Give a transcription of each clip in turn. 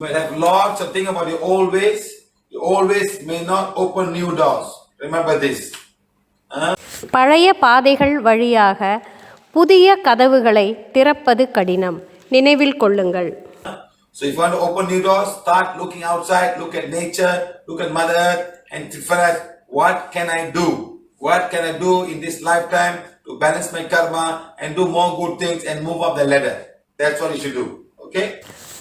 You might have lots of things about your old ways. Your old ways may not open new doors. Remember this. பழைய பாதைகள் வழியாக புதிய கதவுகளை திறப்பது கடினம் நினைவில் கொள்ளுங்கள் So if you want to open new doors, start looking outside, look at nature, look at Mother Earth, and figure out what can I do? What can I do in this lifetime to balance my karma and do more good things and move up the ladder? That's what you should do. Okay?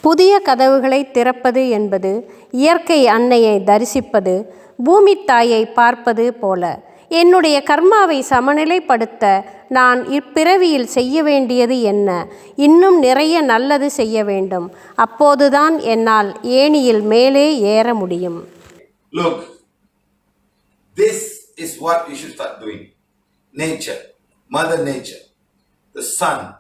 புதிய கதவுகளை திறப்பது என்பது இயற்கை அன்னையை தரிசிப்பது பூமி தாயை பார்ப்பது போல. என்னுடைய கர்மாவை சமநிலைப்படுத்த நான் இப்பிறவியில் செய்ய வேண்டியது என்ன? இன்னும் நிறைய நல்லது செய்ய வேண்டும். அப்போதுதான் என்னால் ஏணியில் மேலே ஏற முடியும். Look, this is what you should start doing. Nature, Mother Nature, the sun.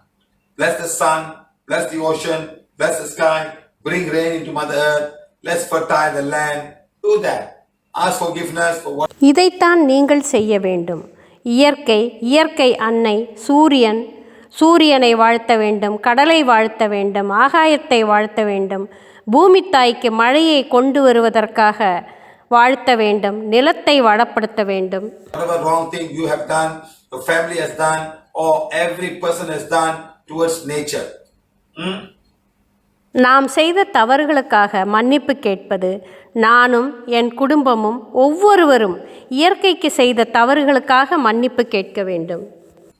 Bless the sun, bless the ocean, bless the sky, bring rain into Mother Earth, let's fertile the land. Do that. Ask forgiveness for what இதைத்தான் நீங்கள் செய்ய வேண்டும் இயற்கை இயற்கை அன்னை சூரியன் சூரியனை வாழ்த்த வேண்டும் கடலை வாழ்த்த வேண்டும் ஆகாயத்தை வாழ்த்த வேண்டும் பூமி தாய்க்கு மழையை கொண்டு வருவதற்காக வாழ்த்த வேண்டும் நிலத்தை வளப்படுத்த வேண்டும் whatever wrong thing you have done, your family has done, or every person has done towards nature. Hmm? நாம் செய்த தவறுகளுக்காக மன்னிப்பு கேட்பது நானும் என் குடும்பமும் ஒவ்வொருவரும் இயற்கைக்கு செய்த தவறுகளுக்காக மன்னிப்பு கேட்க வேண்டும்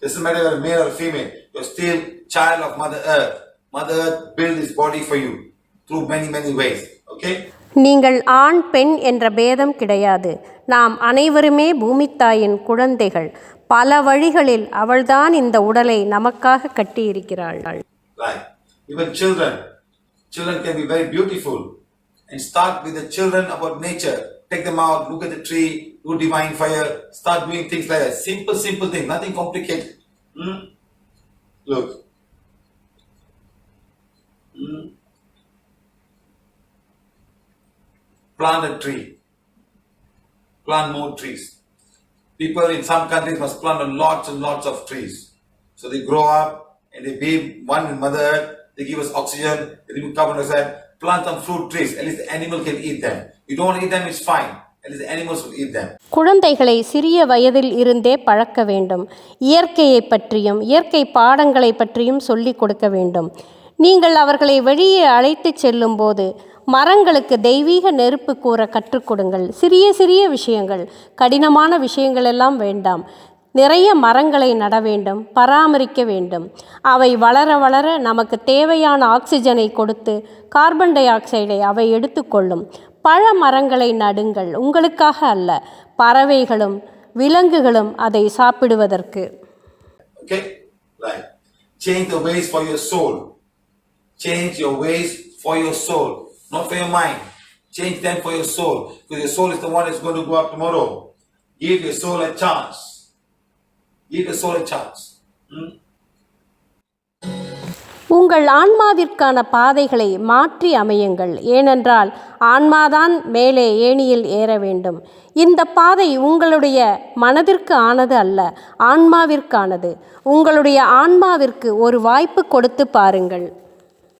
Doesn't matter whether male or female, you're still child of Mother Earth. Mother Earth built this body for you through many, many ways. Okay? நீங்கள் ஆண் பெண் என்ற பேதம் கிடையாது நாம் அனைவருமே பூமித்தாயின் குழந்தைகள் பல வழிகளில் அவள்தான் இந்த உடலை நமக்காக கட்டியிருக்கிறாள் Right. Even children. Children can be very beautiful. And start with the children about nature. Take them out, look at the tree, do divine fire, start doing things like that. Simple, simple thing, nothing complicated. Hmm? Look. Hmm? Plant a tree. Plant more trees. People in some countries must plant lots and lots of trees. So they grow up and they be one Mother they give us oxygen, they remove carbon dioxide, plant some fruit trees, at least the animal can eat them. You don't want to eat them, it's fine. குழந்தைகளை சிறிய வயதில் இருந்தே பழக்க வேண்டும். இயற்கையை பற்றியும் இயற்கை பாடங்களை பற்றியும் சொல்லிக் கொடுக்க வேண்டும். நீங்கள் அவர்களை வெளியே அழைத்துச் செல்லும்போது மரங்களுக்கு தெய்வீக நெருப்பு கூற கற்றுக் கொடுங்கள். சிறிய சிறிய விஷயங்கள் கடினமான விஷயங்கள் எல்லாம் வேண்டாம். நிறைய மரங்களை நட வேண்டும் பராமரிக்க வேண்டும் அவை வளர வளர நமக்கு தேவையான ஆக்சிஜனை கொடுத்து கார்பன் டை ஆக்சைடை அவை எடுத்துக்கொள்ளும் பழ மரங்களை நடுங்கள் உங்களுக்காக அல்ல பறவைகளும் விலங்குகளும் அதை சாப்பிடுவதற்கு Okay? Right. Change the ways for your soul. Change your ways for your soul, not for your mind. Change them for your soul. Because your soul is the one that's going to go up tomorrow. Give your soul a chance. Give your soul a chance. Hmm? உங்கள் ஆன்மாவிற்கான பாதைகளை மாற்றி அமையுங்கள் ஏனென்றால் ஆன்மாதான் மேலே ஏணியில் ஏற வேண்டும் இந்த பாதை உங்களுடைய மனதிற்கு ஆனது அல்ல ஆன்மாவிற்கானது உங்களுடைய ஆன்மாவிற்கு ஒரு வாய்ப்பு கொடுத்து பாருங்கள்